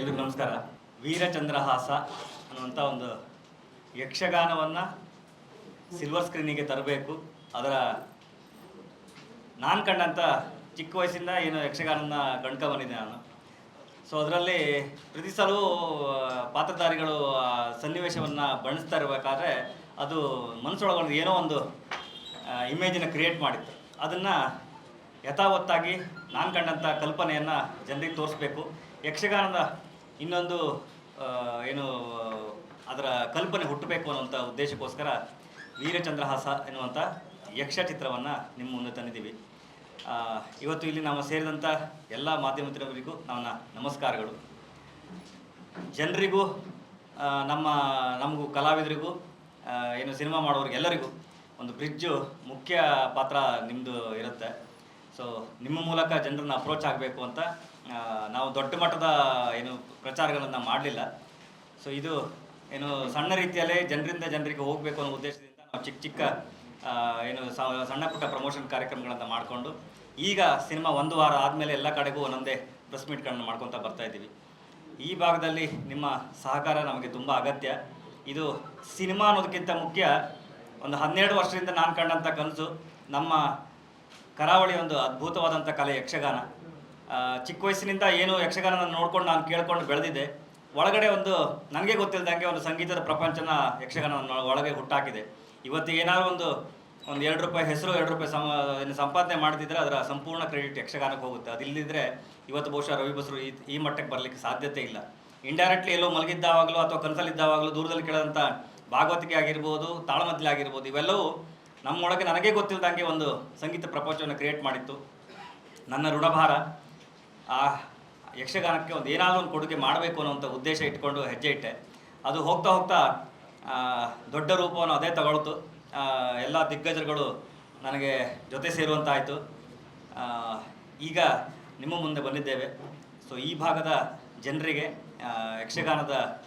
ಎಲ್ರಿಗೂ ನಮಸ್ಕಾರ. ವೀರಚಂದ್ರಹಾಸ ಅನ್ನುವಂಥ ಒಂದು ಯಕ್ಷಗಾನವನ್ನು ಸಿಲ್ವರ್ ಸ್ಕ್ರೀನಿಗೆ ತರಬೇಕು. ಅದರ ನಾನು ಕಂಡಂಥ ಚಿಕ್ಕ ವಯಸ್ಸಿಂದ ಏನು ಯಕ್ಷಗಾನನ ಬಂದಿದ್ದೆ ನಾನು. ಸೊ ಅದರಲ್ಲಿ ಪ್ರತಿ ಪಾತ್ರಧಾರಿಗಳು ಸನ್ನಿವೇಶವನ್ನು ಬಣ್ಣಿಸ್ತಾ ಇರಬೇಕಾದ್ರೆ ಅದು ಮನಸ್ಸೊಳಗೊಂಡು ಏನೋ ಒಂದು ಇಮೇಜನ್ನು ಕ್ರಿಯೇಟ್ ಮಾಡಿತ್ತು. ಅದನ್ನು ಯಥಾವತ್ತಾಗಿ ನಾನು ಕಂಡಂಥ ಕಲ್ಪನೆಯನ್ನು ಜನರಿಗೆ ತೋರಿಸ್ಬೇಕು. ಯಕ್ಷಗಾನದ ಇನ್ನೊಂದು ಏನು, ಅದರ ಕಲ್ಪನೆ ಹುಟ್ಟಬೇಕು ಅನ್ನುವಂಥ ಉದ್ದೇಶಕ್ಕೋಸ್ಕರ ವೀರಚಂದ್ರಹಾಸ ಎನ್ನುವಂಥ ಯಕ್ಷ ಚಿತ್ರವನ್ನು ನಿಮ್ಮ ಮುಂದೆ ತಂದಿದ್ದೀವಿ. ಇವತ್ತು ಇಲ್ಲಿ ನಾವು ಸೇರಿದಂಥ ಎಲ್ಲ ಮಾಧ್ಯಮದವರಿಗೂ ನನ್ನ ನಮಸ್ಕಾರಗಳು. ಜನರಿಗೂ ನಮ್ಮ, ನಮಗೂ, ಕಲಾವಿದರಿಗೂ ಏನು ಸಿನಿಮಾ ಮಾಡೋರಿಗೆಲ್ಲರಿಗೂ ಒಂದು ಬ್ರಿಡ್ಜು ಮುಖ್ಯ ಪಾತ್ರ ನಿಮ್ಮದು ಇರುತ್ತೆ. ಸೊ ನಿಮ್ಮ ಮೂಲಕ ಜನರನ್ನ ಅಪ್ರೋಚ್ ಆಗಬೇಕು ಅಂತ ನಾವು ದೊಡ್ಡ ಮಟ್ಟದ ಏನು ಪ್ರಚಾರಗಳನ್ನು ಮಾಡಲಿಲ್ಲ. ಸೊ ಇದು ಏನು ಸಣ್ಣ ರೀತಿಯಲ್ಲೇ ಜನರಿಂದ ಜನರಿಗೆ ಹೋಗಬೇಕು ಅನ್ನೋ ಉದ್ದೇಶದಿಂದ ನಾವು ಚಿಕ್ಕ ಚಿಕ್ಕ ಏನು ಸಣ್ಣ ಪುಟ್ಟ ಪ್ರಮೋಷನ್ ಕಾರ್ಯಕ್ರಮಗಳನ್ನು ಮಾಡಿಕೊಂಡು ಈಗ ಸಿನಿಮಾ ಒಂದು ವಾರ ಆದಮೇಲೆ ಎಲ್ಲ ಕಡೆಗೂ ಒಂದೊಂದೇ ಪ್ರೆಸ್ ಮೀಟ್ಗಳನ್ನು ಮಾಡ್ಕೊತಾ ಬರ್ತಾ ಇದ್ದೀವಿ. ಈ ಭಾಗದಲ್ಲಿ ನಿಮ್ಮ ಸಹಕಾರ ನಮಗೆ ತುಂಬ ಅಗತ್ಯ. ಇದು ಸಿನಿಮಾ ಅನ್ನೋದಕ್ಕಿಂತ ಮುಖ್ಯ ಒಂದು ಹನ್ನೆರಡು ವರ್ಷದಿಂದ ನಾನು ಕಂಡಂಥ ಕನಸು ನಮ್ಮ ಕರಾವಳಿ ಒಂದು ಅದ್ಭುತವಾದಂಥ ಕಲೆ ಯಕ್ಷಗಾನ. ಚಿಕ್ಕ ವಯಸ್ಸಿನಿಂದ ಏನು ಯಕ್ಷಗಾನ ನೋಡ್ಕೊಂಡು ನಾನು ಕೇಳ್ಕೊಂಡು ಬೆಳೆದಿದ್ದೆ. ಒಳಗಡೆ ಒಂದು, ನನಗೆ ಗೊತ್ತಿಲ್ಲದಂಗೆ ಒಂದು ಸಂಗೀತದ ಪ್ರಪಂಚನ ಯಕ್ಷಗಾನ ಒಳಗೆ ಹುಟ್ಟಾಕಿದೆ. ಇವತ್ತು ಏನಾದ್ರು ಒಂದು ಒಂದು ಎರಡು ರೂಪಾಯಿ ಹೆಸರು, ಎರಡು ರೂಪಾಯಿ ಸಮ ಸಂಪಾದನೆ ಮಾಡ್ತಿದ್ರೆ ಅದರ ಸಂಪೂರ್ಣ ಕ್ರೆಡಿಟ್ ಯಕ್ಷಗಾನಕ್ಕೆ ಹೋಗುತ್ತೆ. ಅದಿಲ್ಲದಿದ್ದರೆ ಇವತ್ತು ಬಹುಶಃ ರವಿ ಬಸರು ಈ ಈ ಮಟ್ಟಕ್ಕೆ ಬರಲಿಕ್ಕೆ ಸಾಧ್ಯತೆ ಇಲ್ಲ. ಇಂಡೈರೆಕ್ಟ್ಲಿ ಎಲ್ಲೋ ಮಲಗಿದ್ದಾವಾಗಲೂ ಅಥವಾ ಕನಸಲ್ಲಿದ್ದಾವಾಗಲೂ ದೂರದಲ್ಲಿ ಕೇಳಿದಂಥ ಭಾಗವತಿಕೆ ಆಗಿರ್ಬೋದು ತಾಳಮದ್ದಲೆ ಆಗಿರ್ಬೋದು, ಇವೆಲ್ಲವೂ ನಮ್ಮೊಳಗೆ ನನಗೇ ಗೊತ್ತಿಲ್ಲದಂಗೆ ಒಂದು ಸಂಗೀತ ಪ್ರಪಂಚವನ್ನು ಕ್ರಿಯೇಟ್ ಮಾಡಿತ್ತು. ನನ್ನ ಋಣಭಾರ. ಆ ಯಕ್ಷಗಾನಕ್ಕೆ ಒಂದು ಏನಾದರೂ ಒಂದು ಕೊಡುಗೆ ಮಾಡಬೇಕು ಅನ್ನೋಂಥ ಉದ್ದೇಶ ಇಟ್ಕೊಂಡು ಹೆಜ್ಜೆ ಇಟ್ಟೆ. ಅದು ಹೋಗ್ತಾ ಹೋಗ್ತಾ ದೊಡ್ಡ ರೂಪವನ್ನು ಅದೇ ತಗೊಳ್ತು. ಎಲ್ಲ ದಿಗ್ಗಜರುಗಳು ನನಗೆ ಜೊತೆ ಸೇರುವಂತಾಯಿತು. ಈಗ ನಿಮ್ಮ ಮುಂದೆ ಬಂದಿದ್ದೇವೆ. ಸೊ, ಈ ಭಾಗದ ಜನರಿಗೆ ಯಕ್ಷಗಾನದ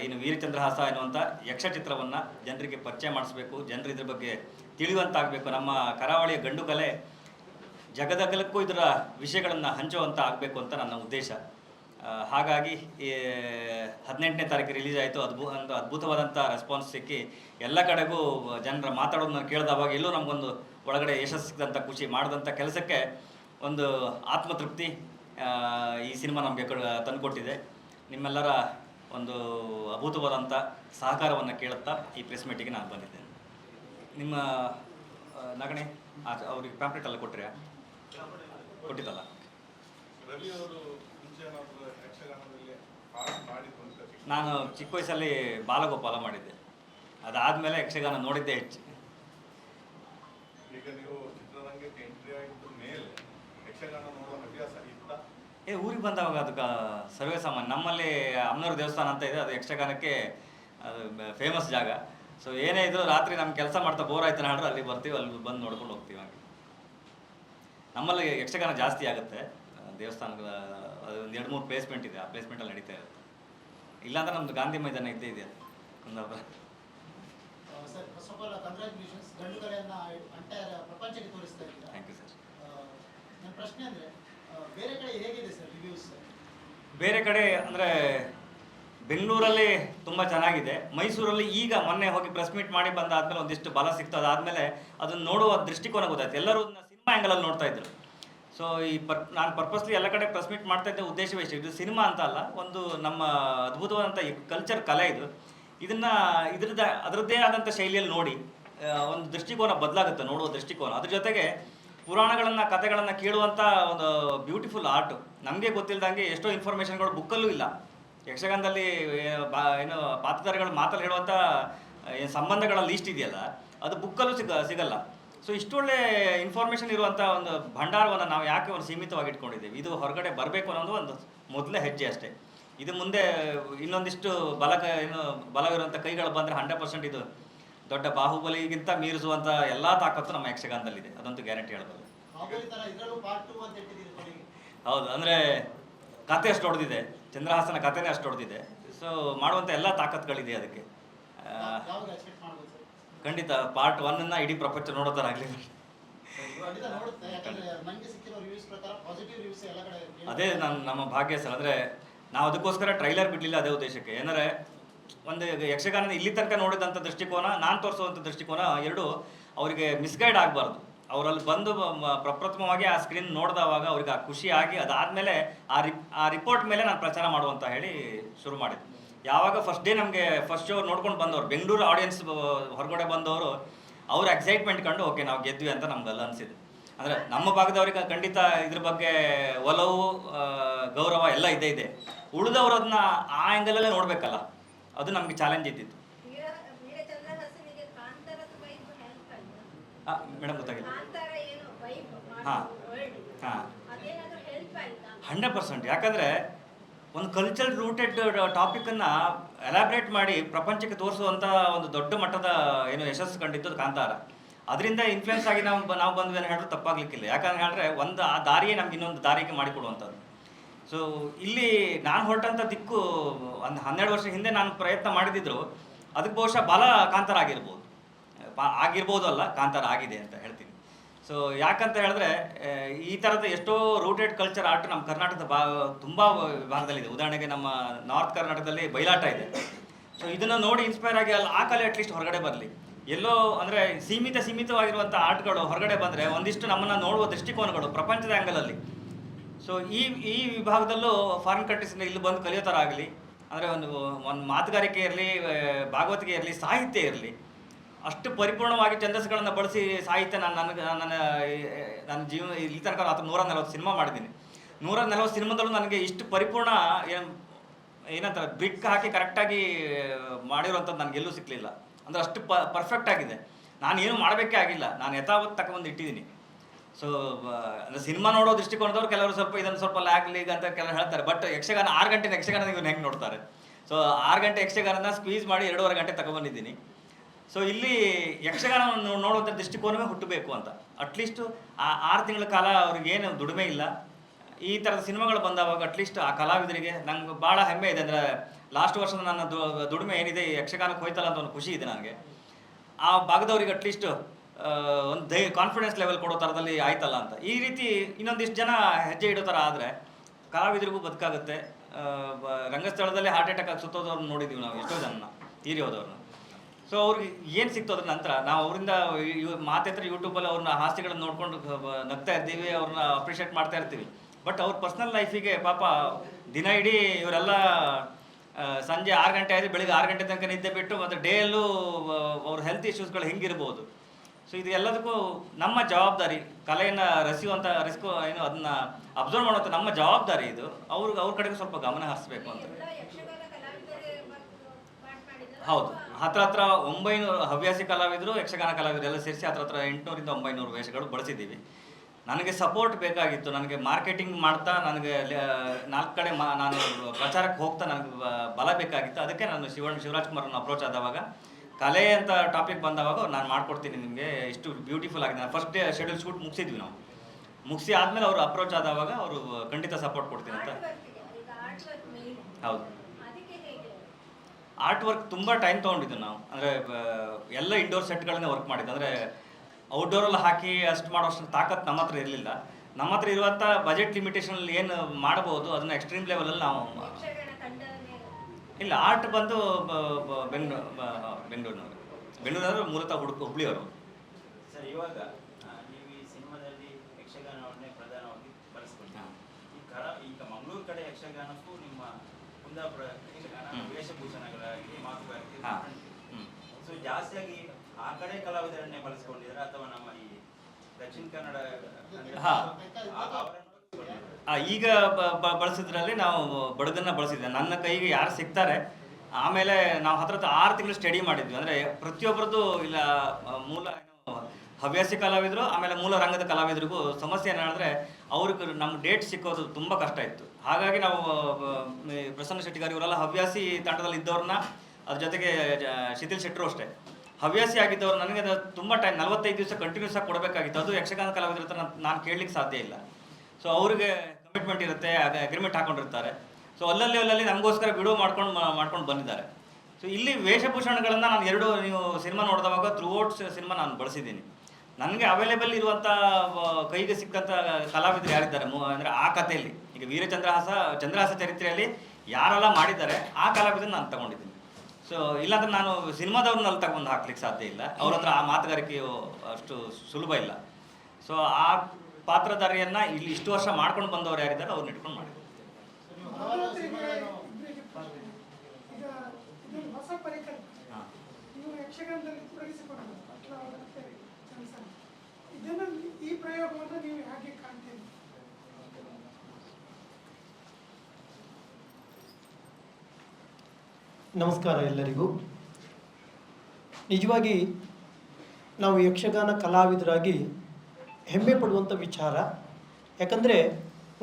ಏನು ವೀರಚಂದ್ರಹಾಸ ಎನ್ನುವಂಥ ಯಕ್ಷಚಿತ್ರವನ್ನು ಜನರಿಗೆ ಪರಿಚಯ ಮಾಡಿಸ್ಬೇಕು. ಜನರು ಇದ್ರ ಬಗ್ಗೆ ತಿಳಿಯುವಂತಾಗಬೇಕು. ನಮ್ಮ ಕರಾವಳಿಯ ಗಂಡು ಕಲೆ ಜಗದಗಲಕ್ಕೂ ಇದರ ವಿಷಯಗಳನ್ನು ಹಂಚುವಂತ ಆಗಬೇಕು ಅಂತ ನನ್ನ ಉದ್ದೇಶ. ಹಾಗಾಗಿ ಹದಿನೆಂಟನೇ ತಾರೀಕು ರಿಲೀಸ್ ಆಯಿತು. ಅದ್ಭು, ಒಂದು ಅದ್ಭುತವಾದಂಥ ರೆಸ್ಪಾನ್ಸ್ ಸಿಕ್ಕಿ ಎಲ್ಲ ಕಡೆಗೂ ಜನರ ಮಾತಾಡೋದನ್ನ ಕೇಳಿದವಾಗ ಎಲ್ಲೂ ನಮಗೊಂದು ಒಳಗಡೆ ಯಶಸ್ಸು ಖುಷಿ ಮಾಡಿದಂಥ ಕೆಲಸಕ್ಕೆ ಒಂದು ಆತ್ಮತೃಪ್ತಿ ಈ ಸಿನಿಮಾ ನಮಗೆ ತಂದುಕೊಟ್ಟಿದೆ. ನಿಮ್ಮೆಲ್ಲರ ಒಂದು ಅಭೂತವಾದಂಥ ಸಹಕಾರವನ್ನು ಕೇಳುತ್ತಾ ಈ ಪ್ರೆಸ್ ಮೀಟಿಗೆ ನಾನು ಬಂದಿದ್ದೇನೆ. ನಿಮ್ಮ ನಗಣೆ ಅವ್ರಿಗೆ ಪ್ಯಾಂಪ್ಲೆಟ್ ಎಲ್ಲ ಕೊಟ್ಟರೆ? ಕೊಟ್ಟಿದ್ದಲ್ಲ. ನಾನು ಚಿಕ್ಕ ವಯಸ್ಸಲ್ಲಿ ಬಾಲಗೋಪಾಲ ಮಾಡಿದ್ದೆ. ಅದಾದಮೇಲೆ ಯಕ್ಷಗಾನ ನೋಡಿದ್ದೆ ಹೆಚ್ಚು. ಏ ಊರಿಗೆ ಬಂದವಾಗ ಅದಕ್ಕೆ ಸರ್ವೇ ಸಾಮಾನ್ಯ. ನಮ್ಮಲ್ಲಿ ಅಮ್ಮನವ್ರ ದೇವಸ್ಥಾನ ಅಂತ ಇದೆ. ಅದು ಯಕ್ಷಗಾನಕ್ಕೆ ಅದು ಫೇಮಸ್ ಜಾಗ. ಸೊ ಏನೇ ಇದ್ರು ರಾತ್ರಿ ನಮ್ಮ ಕೆಲಸ ಮಾಡ್ತಾ ಬೋರ್ ಆಯ್ತು ಹಾಡ್ರೆ ಅಲ್ಲಿ ಬರ್ತೀವಿ ಅಲ್ಲಿ ಬಂದು ನೋಡ್ಕೊಂಡು ಹೋಗ್ತೀವಿ ಹಾಗೆ. ನಮ್ಮಲ್ಲಿ ಯಕ್ಷಗಾನ ಜಾಸ್ತಿ ಆಗುತ್ತೆ. ದೇವಸ್ಥಾನಗಳ ಒಂದು ಎರಡು ಮೂರು ಪ್ಲೇಸ್ಮೆಂಟ್ ಇದೆ. ಆ ಪ್ಲೇಸ್ಮೆಂಟಲ್ಲಿ ನಡೀತಾ ಇರುತ್ತೆ. ಇಲ್ಲಾಂದ್ರೆ ನಮ್ಮದು ಗಾಂಧಿ ಮೈದಾನ ಇದ್ದೇ ಇದೆ. ಕುಂದಾಪುರ ಥ್ಯಾಂಕ್ ಯು ಸರ್ ಬೇರೆ ಕಡೆ ಅಂದರೆ ಬೆಂಗಳೂರಲ್ಲಿ ತುಂಬ ಚೆನ್ನಾಗಿದೆ. ಮೈಸೂರಲ್ಲಿ ಈಗ ಮೊನ್ನೆ ಹೋಗಿ ಪ್ರೆಸ್ ಮೀಟ್ ಮಾಡಿ ಬಂದಾದ್ಮೇಲೆ ಒಂದಿಷ್ಟು ಬಲ ಸಿಗ್ತದೆ ಆದಮೇಲೆ ಅದನ್ನು ನೋಡುವ ದೃಷ್ಟಿಕೋನ ಗೊತ್ತಾಯ್ತು. ಎಲ್ಲರೂ ಸಿನಿಮಾ ಆ್ಯಂಗಲಲ್ಲಿ ನೋಡ್ತಾ ಇದ್ರು. ಸೊ ಈ ಪರ್ ನಾನು ಪರ್ಪಸ್ಲಿ ಎಲ್ಲ ಕಡೆ ಪ್ರೆಸ್ ಮೀಟ್ ಮಾಡ್ತಾ ಇದ್ದೆ ಉದ್ದೇಶವೇ ಇದು ಸಿನಿಮಾ ಅಂತ ಅಲ್ಲ, ಒಂದು ನಮ್ಮ ಅದ್ಭುತವಾದಂಥ ಈ ಕಲ್ಚರ್ ಕಲೆ ಇದು. ಇದನ್ನು ಇದ್ರದ್ದೇ, ಅದರದ್ದೇ ಆದಂಥ ಶೈಲಿಯಲ್ಲಿ ನೋಡಿ ಒಂದು ದೃಷ್ಟಿಕೋನ ಬದಲಾಗುತ್ತೆ, ನೋಡುವ ದೃಷ್ಟಿಕೋನ. ಅದ್ರ ಜೊತೆಗೆ ಪುರಾಣಗಳನ್ನು, ಕಥೆಗಳನ್ನು ಕೇಳುವಂಥ ಒಂದು ಬ್ಯೂಟಿಫುಲ್ ಆರ್ಟ್ ನಮಗೆ ಗೊತ್ತಿಲ್ಲದಂಗೆ ಎಷ್ಟೋ ಇನ್ಫಾರ್ಮೇಷನ್ಗಳು ಬುಕ್ಕಲ್ಲೂ ಇಲ್ಲ. ಯಕ್ಷಗಾನದಲ್ಲಿ ಬಾ, ಏನು, ಪಾತ್ರಧಾರಿಗಳು ಮಾತಲ್ಲಿ ಹೇಳುವಂಥ ಸಂಬಂಧಗಳ ಲೀಸ್ಟ್ ಇದೆಯಲ್ಲ, ಅದು ಬುಕ್ಕಲ್ಲೂ ಸಿಗ, ಸಿಗಲ್ಲ. ಸೊ ಇಷ್ಟೊಳ್ಳೆ ಇನ್ಫಾರ್ಮೇಷನ್ ಇರುವಂಥ ಒಂದು ಭಂಡಾರವನ್ನು ನಾವು ಯಾಕೆ ಒಂದು ಸೀಮಿತವಾಗಿ ಇಟ್ಕೊಂಡಿದ್ದೀವಿ ಇದು ಹೊರಗಡೆ ಬರಬೇಕು ಅನ್ನೋದು ಒಂದು ಮೊದಲೇ ಹೆಜ್ಜೆ ಅಷ್ಟೇ. ಇದು ಮುಂದೆ ಇನ್ನೊಂದಿಷ್ಟು ಬಲ ಏನು ಬಲವಿರುವಂಥ ಕೈಗಳು ಬಂದರೆ ಹಂಡ್ರೆಡ್ ಪರ್ಸೆಂಟ್ ಇದು ದೊಡ್ಡ ಬಾಹುಬಲಿಗಿಂತ ಮೀರಿಸುವಂಥ ಎಲ್ಲ ತಾಕತ್ತು ನಮ್ಮ ಯಕ್ಷಗಾನದಲ್ಲಿದೆ. ಅದಂತೂ ಗ್ಯಾರಂಟಿ ಹೇಳ್ಬೋದು. ಹೌದು ಅಂದರೆ ಕತೆ ಅಷ್ಟು ಹೊಡೆದಿದೆ ಚಂದ್ರಹಾಸನ ಕಥೆನೇ ಅಷ್ಟು ಹೊಡೆದಿದೆ ಸೊ ಮಾಡುವಂಥ ಎಲ್ಲ ತಾಕತ್ಗಳಿದೆ ಅದಕ್ಕೆ. ಖಂಡಿತ ಪಾರ್ಟ್ ಒನ್ನನ್ನು ಇಡೀ ಪ್ರಪಂಚ ನೋಡೋ ಥರ ಅದೇ ನನ್ನ ನಮ್ಮ ಭಾಗ್ಯ ಸರ್ ಅಂದರೆ ನಾವು ಅದಕ್ಕೋಸ್ಕರ ಟ್ರೈಲರ್ ಬಿಡಲಿಲ್ಲ ಅದೇ ಉದ್ದೇಶಕ್ಕೆ. ಏನಂದರೆ ಒಂದು ಯಕ್ಷಗಾನ ಇಲ್ಲಿ ತನಕ ನೋಡಿದಂಥ ದೃಷ್ಟಿಕೋನ ನಾನು ತೋರಿಸುವಂಥ ದೃಷ್ಟಿಕೋನ ಎರಡು ಅವರಿಗೆ ಮಿಸ್ಗೈಡ್ ಆಗಬಾರ್ದು. ಅವರಲ್ಲಿ ಬಂದು ಪ್ರಪ್ರಥಮವಾಗಿ ಆ ಸ್ಕ್ರೀನ್ ನೋಡಿದವಾಗ ಅವ್ರಿಗೆ ಆ ಖುಷಿ ಆಗಿ ಅದಾದಮೇಲೆ ಆ ರಿ ಆ ರಿಪೋರ್ಟ್ ಮೇಲೆ ನಾನು ಪ್ರಚಾರ ಮಾಡುವಂತ ಹೇಳಿ ಶುರು ಮಾಡಿದ್ದೆ. ಯಾವಾಗ ಫಸ್ಟ್ ಡೇ ನಮಗೆ ಫಸ್ಟ್ ಶೋ ನೋಡ್ಕೊಂಡು ಬಂದವರು ಬೆಂಗಳೂರು ಆಡಿಯನ್ಸ್ ಹೊರಗಡೆ ಬಂದವರು ಅವ್ರ ಎಕ್ಸೈಟ್ಮೆಂಟ್ ಕಂಡು ಓಕೆ ನಾವು ಗೆದ್ವಿ ಅಂತ ನಮ್ಗೆಲ್ಲ ಅನಿಸಿದೆ ಅಂದರೆ ನಮ್ಮ ಭಾಗದವ್ರಿಗೆ ಖಂಡಿತ ಇದ್ರ ಬಗ್ಗೆ ಒಲವು ಗೌರವ ಎಲ್ಲ ಇದೆ ಇದೆ. ಉಳಿದವರು ಅದನ್ನ ಆ ಆ್ಯಂಗಲಲ್ಲೇ ನೋಡಬೇಕಲ್ಲ ಅದು ನಮಗೆ ಚಾಲೆಂಜ್ ಇದ್ದಿತ್ತು ಮೇಡಮ್ ಗೊತ್ತಾಗಿಲ್ಲ ವೈಬ್ ಹಾ. ಹಾ. Hundred percent. ಯಾಕಂದರೆ ಒಂದು ಕಲ್ಚರ್ ರೂಟೆಡ್ ಟಾಪಿಕನ್ನು ಎಲಾಬ್ರೇಟ್ ಮಾಡಿ ಪ್ರಪಂಚಕ್ಕೆ ತೋರಿಸುವಂಥ ಒಂದು ದೊಡ್ಡ ಮಟ್ಟದ ಏನು ಯಶಸ್ಸು ಕಂಡಿದ್ದು ಕಾಂತಾರ. ಅದರಿಂದ ಇನ್ಫ್ಲುಯೆನ್ಸ್ ಆಗಿ ನಾವು ನಾವು ಬಂದ್ವಿ ಅಂತ ಹೇಳಿದ್ರೆ ತಪ್ಪಾಗ್ಲಿಕ್ಕಿಲ್ಲ. ಯಾಕಂದ್ರೆ ಹೇಳಿದ್ರೆ ಒಂದು ಆ ದಾರಿಯೇ ನಮ್ಗೆ ಇನ್ನೊಂದು ದಾರಿಗೆ ಮಾಡಿಕೊಡುವಂಥದ್ದು. ಸೊ ಇಲ್ಲಿ ನಾನು ಹೊರಟಂಥ ದಿಕ್ಕು ಒಂದು ಹನ್ನೆರಡು ವರ್ಷ ಹಿಂದೆ ನಾನು ಪ್ರಯತ್ನ ಮಾಡಿದಿದ್ರು ಅದಕ್ಕೆ ಬಹುಶಃ ಬಲ ಕಾಂತಾರ ಆಗಿರ್ಬೋದು. ಆಗಿರ್ಬೋದು ಅಲ್ಲ ಕಾಂತಾರ ಆಗಿದೆ ಅಂತ ಹೇಳ್ತೀನಿ. ಸೊ ಯಾಕಂತ ಹೇಳಿದ್ರೆ ಈ ಥರದ ಎಷ್ಟೋ ರೂಟೆಡ್ ಕಲ್ಚರ್ ಆರ್ಟ್ ನಮ್ಮ ಕರ್ನಾಟಕದ ಬಾ ತುಂಬ ಭಾಗದಲ್ಲಿದೆ. ಉದಾಹರಣೆಗೆ ನಮ್ಮ ನಾರ್ತ್ ಕರ್ನಾಟಕದಲ್ಲಿ ಬಯಲಾಟ ಇದೆ. ಸೊ ಇದನ್ನು ನೋಡಿ ಇನ್ಸ್ಪೈರ್ ಆಗಿ ಅಲ್ಲಿ ಆ ಕಲೆ ಅಟ್ಲೀಸ್ಟ್ ಹೊರಗಡೆ ಬರಲಿ. ಎಲ್ಲೋ ಅಂದರೆ ಸೀಮಿತ ಸೀಮಿತವಾಗಿರುವಂಥ ಆರ್ಟ್ಗಳು ಹೊರಗಡೆ ಬಂದರೆ ಒಂದಿಷ್ಟು ನಮ್ಮನ್ನು ನೋಡುವ ದೃಷ್ಟಿಕೋನಗಳು ಪ್ರಪಂಚದ ಆ್ಯಂಗಲಲ್ಲಿ ಸೊ ಈ ಈ ವಿಭಾಗದಲ್ಲೂ ಫಾರಿನ್ ಕಂಟ್ರೀಸಿಂದ ಇಲ್ಲಿ ಬಂದು ಕಲಿಯೋ ಥರ ಆಗಲಿ. ಅಂದರೆ ಒಂದು ಒಂದು ಮಾತುಗಾರಿಕೆ ಇರಲಿ ಭಾಗವತಿಕೆ ಇರಲಿ, ಸಾಹಿತ್ಯ ಇರಲಿ. ಅಷ್ಟು ಪರಿಪೂರ್ಣವಾಗಿ ಛಂದಸ್ಸುಗಳನ್ನು ಬಳಸಿ ಸಾಹಿತ್ಯ ನಾನು ನನಗೆ, ನನ್ನ ನನ್ನ ಜೀವನ ಇಲ್ಲಿ ತನಕ ಅಥವಾ ನೂರ ನಲವತ್ತು ಸಿನಿಮಾ ಮಾಡಿದ್ದೀನಿ. ನೂರ ನಲವತ್ತು ಸಿನಿಮಾದಲ್ಲೂ ನನಗೆ ಇಷ್ಟು ಪರಿಪೂರ್ಣ ಏನು, ಏನಂತಾರೆ ಬ್ರಿಕ್ ಹಾಕಿ ಕರೆಕ್ಟಾಗಿ ಮಾಡಿರೋಂಥದ್ದು ನನಗೆ ಎಲ್ಲೂ ಸಿಕ್ಕಲಿಲ್ಲ ಅಂದರೆ ಅಷ್ಟು ಪ ಪರ್ಫೆಕ್ಟ್ ಆಗಿದೆ. ನಾನು ಏನು ಮಾಡಬೇಕೇ ಆಗಿಲ್ಲ. ನಾನು ಯಥಾವತ್ತು ತಗೊಂಡು ಇಟ್ಟಿದ್ದೀನಿ. ಸೊ ಅಂದರೆ ಸಿನಿಮಾ ನೋಡೋ ದೃಷ್ಟಿಕೋನದವ್ರು ಕೆಲವರು ಸ್ವಲ್ಪ ಇದನ್ನು ಸ್ವಲ್ಪ ಲ್ಯಾಗ್ ಲೀಗ್ ಅಂತ ಕೆಲವರು ಹೇಳ್ತಾರೆ. ಬಟ್ ಯಕ್ಷಗಾನ, ಆರು ಗಂಟೆ ಯಕ್ಷಗಾನ ಇವನು ಹೆಂಗೆ ನೋಡ್ತಾರೆ? ಸೊ ಆರು ಗಂಟೆ ಯಕ್ಷಗಾನನ ಸ್ಕ್ವೀಸ್ ಮಾಡಿ ಎರಡೂವರೆ ಗಂಟೆ ತಗೊಬಂದಿದ್ದೀನಿ. ಸೊ ಇಲ್ಲಿ ಯಕ್ಷಗಾನವನ್ನು ನೋಡುವಂಥ ದೃಷ್ಟಿಕೋನವೇ ಹುಟ್ಟಬೇಕು ಅಂತ. ಅಟ್ಲೀಸ್ಟ್ ಆ ಆರು ತಿಂಗಳ ಕಾಲ ಅವ್ರಿಗೇನು ದುಡಿಮೆ ಇಲ್ಲ. ಈ ಥರದ ಸಿನಿಮಾಗಳು ಬಂದಾವಾಗ ಅಟ್ಲೀಸ್ಟ್ ಆ ಕಲಾವಿದರಿಗೆ ನಂಗೆ ಭಾಳ ಹೆಮ್ಮೆ ಇದೆ. ಅಂದರೆ ಲಾಸ್ಟ್ ವರ್ಷದ ನನ್ನ ದುಡಿಮೆ ಏನಿದೆ ಯಕ್ಷಗಾನಕ್ಕೆ ಹೋಯ್ತಲ್ಲ ಅಂತ ಒಂದು ಖುಷಿ ಇದೆ ನನಗೆ. ಆ ಭಾಗದವ್ರಿಗೆ ಅಟ್ಲೀಸ್ಟ್ ಒಂದು ಧೈ ಕಾನ್ಫಿಡೆನ್ಸ್ ಲೆವೆಲ್ ಕೊಡೋ ಥರದಲ್ಲಿ ಆಯ್ತಲ್ಲ ಅಂತ. ಈ ರೀತಿ ಇನ್ನೊಂದಿಷ್ಟು ಜನ ಹೆಜ್ಜೆ ಇಡೋ ಥರ ಆದರೆ ಕಲಾವಿದರಿಗೂ ಬದುಕಾಗುತ್ತೆ. ರಂಗಸ್ಥಳದಲ್ಲಿ ಹಾರ್ಟ್ ಅಟ್ಯಾಕ್ ಆಗಿ ಸುತ್ತೋದವ್ರನ್ನ ನೋಡಿದ್ದೀವಿ ನಾವು ಎಷ್ಟೋ ಜನ ತೀರಿ ಹೋದವ್ರನ್ನ ಸೊ ಅವ್ರಿಗೆ ಏನು ಸಿಕ್ತು ಅದ್ರ ನಂತರ? ನಾವು ಅವರಿಂದ ಮಾತಾಡ್ತಾರೆ ಯೂಟ್ಯೂಬಲ್ಲಿ ಅವ್ರನ್ನ ಹಾಸ್ಯಗಳನ್ನು ನೋಡ್ಕೊಂಡು ನಗ್ತಾ ಇರ್ತೀವಿ ಅವ್ರನ್ನ ಅಪ್ರಿಷಿಯೇಟ್ ಮಾಡ್ತಾ ಇರ್ತೀವಿ. ಬಟ್ ಅವ್ರ ಪರ್ಸ್ನಲ್ ಲೈಫಿಗೆ ಪಾಪ ದಿನ ಇಡೀ ಇವರೆಲ್ಲ ಸಂಜೆ ಆರು ಗಂಟೆ ಆಯಿತು ಬೆಳಿಗ್ಗೆ ಆರು ಗಂಟೆ ತನಕ ನಿದ್ದೆ ಬಿಟ್ಟು ಮತ್ತು ಡೇಯಲ್ಲೂ ಅವ್ರ ಹೆಲ್ತ್ ಇಶ್ಯೂಸ್ಗಳು ಹೆಂಗಿರ್ಬೋದು. ಸೊ ಇದು ಎಲ್ಲದಕ್ಕೂ ನಮ್ಮ ಜವಾಬ್ದಾರಿ, ಕಲೆಯನ್ನು ರಸಿಯುವಂಥ ರಿಸ್ಕು, ಏನು ಅದನ್ನ ಅಬ್ಸರ್ವ್ ಮಾಡುವಂಥ ನಮ್ಮ ಜವಾಬ್ದಾರಿ ಇದು. ಅವ್ರಿಗೆ, ಅವ್ರ ಕಡೆಗೂ ಸ್ವಲ್ಪ ಗಮನ ಹರಿಸ್ಬೇಕು ಅಂತ ಎಲ್ಲ ಯಕ್ಷಗಾನ ಕಲಾವಿದರೇ ಬಂದು ಪಾಠ ಮಾಡಿದ್ದಾರೆ ಹೌದು. ಹತ್ರ ಹತ್ರ ಒಂಬೈನೂರು ಹವ್ಯಾಸಿ ಕಲಾವಿದರು ಯಕ್ಷಗಾನ ಕಲಾವಿದರು ಎಲ್ಲ ಸೇರಿಸಿ ಹತ್ರ ಹತ್ರ ಎಂಟುನೂರಿಂದ ಒಂಬೈನೂರು ವೇಷಗಳು ಬಳಸಿದ್ದೀವಿ. ನನಗೆ ಸಪೋರ್ಟ್ ಬೇಕಾಗಿತ್ತು. ನನಗೆ ಮಾರ್ಕೆಟಿಂಗ್ ಮಾಡ್ತಾ ನನಗೆ ನಾಲ್ಕು ಕಡೆ ಮಾ ನಾನು ಪ್ರಚಾರಕ್ಕೆ ಹೋಗ್ತಾ ನನಗೆ ಬಲ ಬೇಕಾಗಿತ್ತು. ಅದಕ್ಕೆ ನಾನು ಶಿವಣ್ಣ ಶಿವರಾಜ್ ಕುಮಾರ್ನ ಅಪ್ರೋಚ್ ಆದವಾಗ ಕಲೆ ಅಂತ ಟಾಪಿಕ್ ಬಂದವಾಗ ನಾನು ಮಾಡ್ಕೊಡ್ತೀನಿ ನಿಮಗೆ. ಇಷ್ಟು ಬ್ಯೂಟಿಫುಲ್ ಆಗಿದೆ. ನಾನು ಫಸ್ಟ್ ಡೇ ಶೆಡ್ಯೂಲ್ ಶೂಟ್ ಮುಗಿಸಿದ್ವಿ ನಾವು. ಮುಗಿಸಿ ಆದಮೇಲೆ ಅವರು ಅಪ್ರೋಚ್ ಆದವಾಗ ಅವರು ಖಂಡಿತ ಸಪೋರ್ಟ್ ಕೊಡ್ತೀನಿ ಅಂತ. ಹೌದು. ಆರ್ಟ್ ವರ್ಕ್ ತುಂಬ ಟೈಮ್ ತೊಗೊಂಡಿದ್ದು ನಾವು. ಅಂದರೆ ಎಲ್ಲ ಇಂಡೋರ್ ಸೆಟ್ಗಳನ್ನೇ ವರ್ಕ್ ಮಾಡಿದ್ದು. ಅಂದರೆ ಔಟ್ಡೋರಲ್ಲಿ ಹಾಕಿ ಅಷ್ಟು ಮಾಡೋಷ್ಟು ತಾಕತ್ತು ನಮ್ಮ ಹತ್ರ ಇರಲಿಲ್ಲ. ನಮ್ಮ ಹತ್ರ ಇರುವಂಥ ಬಜೆಟ್ ಲಿಮಿಟೇಷನಲ್ಲಿ ಏನು ಮಾಡ್ಬೋದು ಅದನ್ನು ಎಕ್ಸ್ಟ್ರೀಮ್ ಲೆವೆಲಲ್ಲಿ ನಾವು ಇಲ್ಲ ಆರ್ಟ್ ಬಂದು ಬೆಂಗಳೂರು ಬೆಂಗಳೂರಿನವರು. ಬೆಂಗಳೂರಿನವರು ಮೂಲತಃ ಹುಡುಕು ಹುಬ್ಳಿಯವರು. ಸರ್ ಇವಾಗ ನೀವು ಈ ಸಿನಿಮಾದಲ್ಲಿ ಯಕ್ಷಗಾನವನ್ನೇ ಪ್ರಧಾನವಾಗಿ ಬಳಸ್ಕೊಳ್ತೀವಿ ಹಾ. ಈ ಕರ ಈಗ ಮಂಗಳೂರು ಕಡೆ ಯಕ್ಷಗಾನಕ್ಕೂ ನಿಮ್ಮ ಕುಂದಾಪುರ. ವೇಷಭೂಷಣಗಳಾಗಿ ಹ್ಞೂ ಸೊ ಜಾಸ್ತಿಯಾಗಿ ಆ ಕಡೆ ಕಲಾವಿದರನ್ನೇ ಬಳಸ್ಕೊಂಡಿದ್ದಾರೆ ಅಥವಾ ನಮ್ಮ ಈ ದಕ್ಷಿಣ ಕನ್ನಡ ಈಗ ಬಳಸಿದ್ರಲ್ಲಿ ನಾವು ಬಡದನ್ನ ಬಳಸಿದ್ದೆ ನನ್ನ ಕೈಗೆ ಯಾರು ಸಿಗ್ತಾರೆ? ಆಮೇಲೆ ನಾವು ಹತ್ರ ಆರು ತಿಂಗಳು ಸ್ಟಡಿ ಮಾಡಿದ್ವಿ. ಅಂದರೆ ಪ್ರತಿಯೊಬ್ಬರದ್ದು ಇಲ್ಲ ಮೂಲ ಹವ್ಯಾಸಿ ಕಲಾವಿದರು, ಆಮೇಲೆ ಮೂಲ ರಂಗದ ಕಲಾವಿದರಿಗೂ ಸಮಸ್ಯೆ ಏನು ಹೇಳಿದ್ರೆ ಅವ್ರಿಗೆ ನಮ್ಮ ಡೇಟ್ ಸಿಕ್ಕೋದು ತುಂಬ ಕಷ್ಟ ಇತ್ತು. ಹಾಗಾಗಿ ನಾವು ಪ್ರಸನ್ನ ಶೆಟ್ಟಿಗಾರ ಇವರೆಲ್ಲ ಹವ್ಯಾಸಿ ತಂಡದಲ್ಲಿ ಇದ್ದವ್ರನ್ನ, ಅದ್ರ ಜೊತೆಗೆ ಶಿಥಿಲ್ ಶೆಟ್ಟರು ಅಷ್ಟೇ. ಹವ್ಯಾಸಿ ಆಗಿದ್ದವ್ರು ನನಗೆ ಅದು ತುಂಬ ಟೈಮ್ ನಲವತ್ತೈದು ದಿವಸ ಕಂಟಿನ್ಯೂಸ್ ಆಗಿ ಕೊಡಬೇಕಾಗಿತ್ತು. ಅದು ಯಕ್ಷಗಾನ ಕಲಾವಿದರ ಹತ್ರ ನಾನು- ಕೇಳಲಿಕ್ಕೆ ಸಾಧ್ಯ ಇಲ್ಲ. ಸೊ ಅವ್ರಿಗೆ ಕಮಿಟ್ಮೆಂಟ್ ಇರುತ್ತೆ ಅಗ್ರಿಮೆಂಟ್ ಹಾಕೊಂಡಿರ್ತಾರೆ. ಸೊ ಅಲ್ಲಲ್ಲಿ ಅಲ್ಲಲ್ಲಿ ನಮಗೋಸ್ಕರ ಬಿಡುವು ಮಾಡ್ಕೊಂಡು ಮಾಡ್ಕೊಂಡು ಬಂದಿದ್ದಾರೆ. ಸೊ ಇಲ್ಲಿ ವೇಷಭೂಷಣಗಳನ್ನು ನಾನು ಎರಡು, ನೀವು ಸಿನಿಮಾ ನೋಡಿದವಾಗ ಔಟ್ಸ್ ಸಿನಿಮಾ ನಾನು ಬಳಸಿದ್ದೀನಿ. ನನಗೆ ಅವೈಲೇಬಲ್ ಇರುವಂಥ ಕೈಗೆ ಸಿಕ್ಕಂಥ ಕಲಾವಿದರು ಯಾರಿದ್ದಾರೆ? ಮು- ಅಂದರೆ ಆ ಕಥೆಯಲ್ಲಿ. ಈಗ ವೀರಚಂದ್ರಹಾಸ ಚಂದ್ರಹಾಸ ಚರಿತ್ರೆಯಲ್ಲಿ ಯಾರೆಲ್ಲ ಮಾಡಿದ್ದಾರೆ ಆ ಕಲಾವಿದನ್ನ ನಾನು ತಗೊಂಡಿದ್ದೀನಿ. ಸೊ ಇಲ್ಲಾಂದ್ರೆ ನಾನು ಸಿನಿಮಾದವ್ರನ್ನ ಅಲ್ಲಿ ತಗೊಂಡು ಹಾಕ್ಲಿಕ್ಕೆ ಸಾಧ್ಯ ಇಲ್ಲ. ಅವ್ರ ಹತ್ರ ಆ ಮಾತುಗಾರಿಕೆಯು ಅಷ್ಟು ಸುಲಭ ಇಲ್ಲ. ಸೊ ಆ ಪಾತ್ರಧಾರಿಯನ್ನು ಇಲ್ಲಿ ಇಷ್ಟು ವರ್ಷ ಮಾಡ್ಕೊಂಡು ಬಂದವ್ರು ಯಾರಿದ್ದಾರೆ ಅವ್ರನ್ನ ಇಟ್ಕೊಂಡು ಮಾಡಿದ್ರು ಸರ್, ಈ ಪ್ರಯೋಗವನ್ನು ನೀವು ಹಾಗೆ ಕಾಣ್ತೀರಿ. ನಮಸ್ಕಾರ ಎಲ್ಲರಿಗೂ. ನಿಜವಾಗಿ ನಾವು ಯಕ್ಷಗಾನ ಕಲಾವಿದರಾಗಿ ಹೆಮ್ಮೆ ಪಡುವಂಥ ವಿಚಾರ. ಯಾಕಂದರೆ